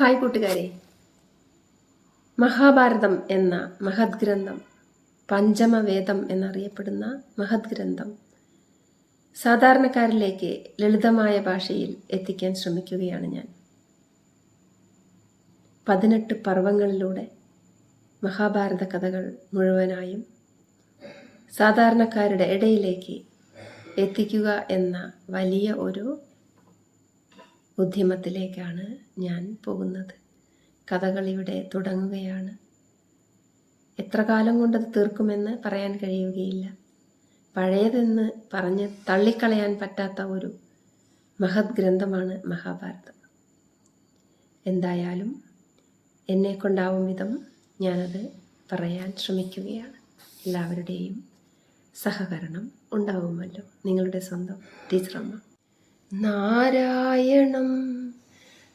Hi കൂട്ടുകാരെ. മഹാഭാരതം എന്ന മഹത് ഗ്രന്ഥം പഞ്ചമവേദം എന്നറിയപ്പെടുന്ന മഹത് ഗ്രന്ഥം സാധാരണക്കാരിലേക്ക് ലളിതമായ ഭാഷയിൽ എത്തിക്കാൻ ശ്രമിക്കുകയാണ് ഞാൻ. പതിനെട്ട് പർവങ്ങളിലൂടെ മഹാഭാരത കഥകൾ മുഴുവനായും സാധാരണക്കാരുടെ ഇടയിലേക്ക് എത്തിക്കുക എന്ന വലിയ ഒരു ഉദ്യമത്തിലേക്കാണ് ഞാൻ പോകുന്നത്. കഥകൾ ഇവിടെ തുടങ്ങുകയാണ്. എത്ര കാലം കൊണ്ടത് തീർക്കുമെന്ന് പറയാൻ കഴിയുകയില്ല. പഴയതെന്ന് പറഞ്ഞ് തള്ളിക്കളയാൻ പറ്റാത്ത ഒരു മഹത് ഗ്രന്ഥമാണ് മഹാഭാരതം. എന്തായാലും എന്നെ കൊണ്ടാവും വിധം ഞാനത് പറയാൻ ശ്രമിക്കുകയാണ്. എല്ലാവരുടെയും സഹകരണം ഉണ്ടാവുമല്ലോ. നിങ്ങളുടെ സ്വന്തം ടീച്ചറമ്മ. നാരായണം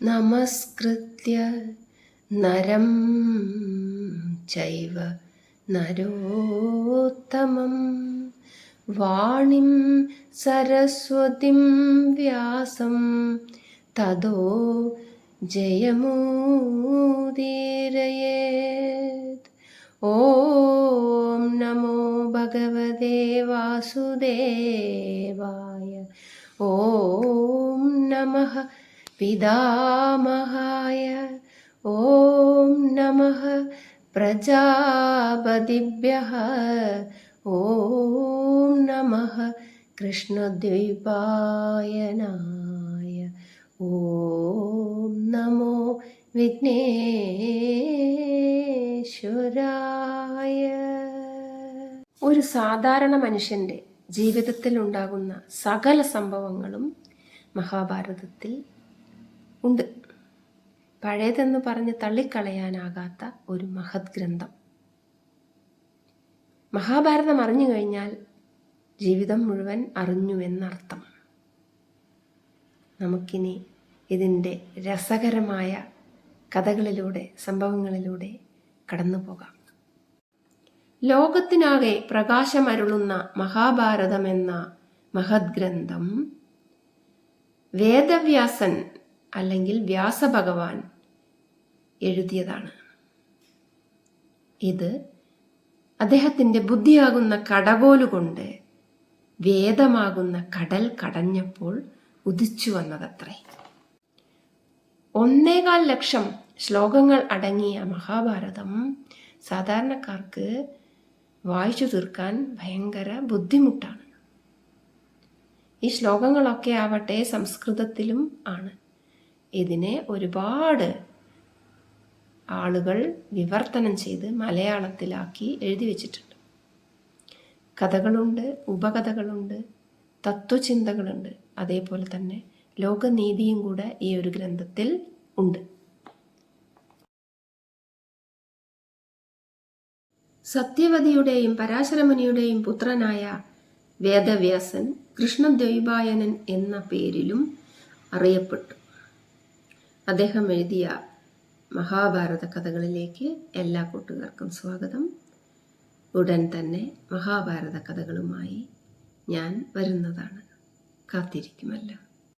നമസ്കൃത്യ നരം ചൈവ നരോത്തമം വാണിം സരസ്വതിം വ്യാസം തതോ ജയമൂദീരയേത് ഓം നമോ ഭഗവതേ വാസുദേവായ ഓം നമ പിതാമഹായ. ഓം നമ പ്രജാപതിഭ്യ. ഓം നമ കൃഷ്ണദ്വൈപായനായ. ഓം നമോ വിഘ്നേശ്വരായ. ഒരു സാധാരണ മനുഷ്യന്റെ ജീവിതത്തിൽ ഉണ്ടാകുന്ന സകല സംഭവങ്ങളും മഹാഭാരതത്തിൽ ഉണ്ട്. പഴയതെന്ന് പറഞ്ഞ് തള്ളിക്കളയാനാകാത്ത ഒരു മഹത് ഗ്രന്ഥം. മഹാഭാരതം അറിഞ്ഞു കഴിഞ്ഞാൽ ജീവിതം മുഴുവൻ അറിഞ്ഞു എന്നർത്ഥം. നമുക്കിനി ഇതിന്റെ രസകരമായ കഥകളിലൂടെ സംഭവങ്ങളിലൂടെ കടന്നു പോകാം ലോകത്തിനാകെ പ്രകാശമരുളുന്ന മഹാഭാരതം എന്ന മഹദ്ഗ്രന്ഥം വേദവ്യാസൻ അല്ലെങ്കിൽ വ്യാസഭഗവാൻ എഴുതിയതാണ്. ഇത് അദ്ദേഹത്തിന്റെ ബുദ്ധിയാകുന്ന കടകോലുകൊണ്ട് വേദമാകുന്ന കടൽ കടഞ്ഞപ്പോൾ ഉദിച്ചു വന്നതത്രേ. ഒന്നേകാൽ ലക്ഷം ശ്ലോകങ്ങൾ അടങ്ങിയ മഹാഭാരതം സാധാരണക്കാർക്ക് വായിച്ചു തീർക്കാൻ ഭയങ്കര ബുദ്ധിമുട്ടാണ്. ഈ ശ്ലോകങ്ങളൊക്കെ ആവട്ടെ സംസ്കൃതത്തിലും ആണ്. ഇതിനെ ഒരുപാട് ആളുകൾ വിവർത്തനം ചെയ്ത് മലയാളത്തിലാക്കി എഴുതി വച്ചിട്ടുണ്ട്. കഥകളുണ്ട് ഉപകഥകളുണ്ട് തത്വചിന്തകളുണ്ട് അതേപോലെ തന്നെ ലോകനീതിയും കൂടെ ഈ ഒരു ഗ്രന്ഥത്തിൽ ഉണ്ട്. സത്യവതിയുടെയും പരാശരമുനിയുടെയും പുത്രനായ വേദവ്യാസൻ കൃഷ്ണദ്വൈപായനൻ എന്ന പേരിലും അറിയപ്പെട്ടു. അദ്ദേഹം എഴുതിയ മഹാഭാരത കഥകളിലേക്ക് എല്ലാ കൂട്ടുകാർക്കും സ്വാഗതം. ഉടൻ തന്നെ മഹാഭാരത കഥകളുമായി ഞാൻ വരുന്നതാണ്. കാത്തിരിക്കുമല്ലോ.